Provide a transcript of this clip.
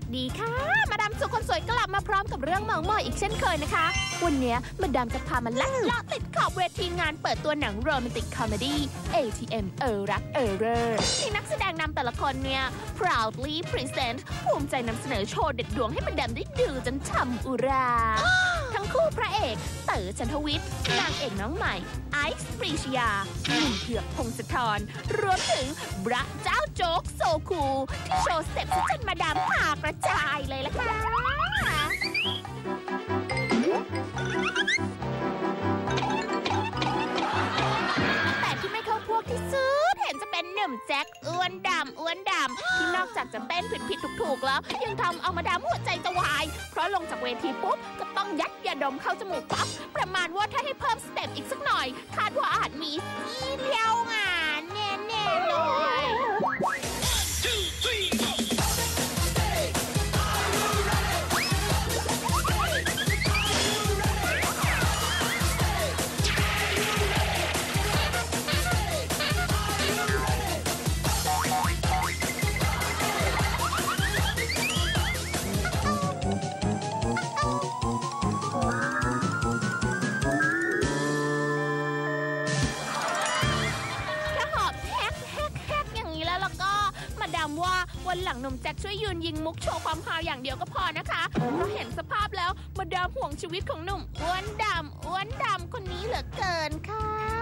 สดีค่ะ มาดามสุคนสวยกลับมาพร้อมกับเรื่องเมาส์มอยอีกเช่นเคยนะคะ วันนี้มาดามจะพามาลัดเลาะติดขอบเวทีงานเปิดตัวหนังโรแมนติกคอมเมดี้ ATM เออรักเออเรอที่นักแสดงนำแต่ละคนเนี่ย proudly present ภูมิใจนำเสนอโชว์เด็ดดวงให้มาดามได้ดูจนช่ำอุรา พระเอก เต๋อจันทวิทย์นางเอกน้องใหม่ ไอซ์ปรีชยาหนุ่มเผือกพงศธรรวมถึงบระเจ้าโจ๊กโซคูที่โชว์สเต็ปที่จนมาดามพากระจายเลยล่ะค่ะ ห็นจะเป็นหนุ่มแจ็คอ้วนดำอ้วนดำที่นอกจากจะเต้นผิดผิดถูกถูกแล้ว ยังทำเอามาดามหัวใจจะวาย เพราะลงจากเวทีปุ๊บก็ต้องยัดยาดมเข้าจมูกปั๊บ ดามว่าวันหลังหนุ่มแจ็คช่วยยืนยิงมุกโชว์ความฮาอย่างเดียวก็พอนะคะเพราะเห็นสภาพแล้วมาดามห่วงชีวิตของหนุ่มอ้วนดำอ้วนดำคนนี้เหลือเกินค่ะ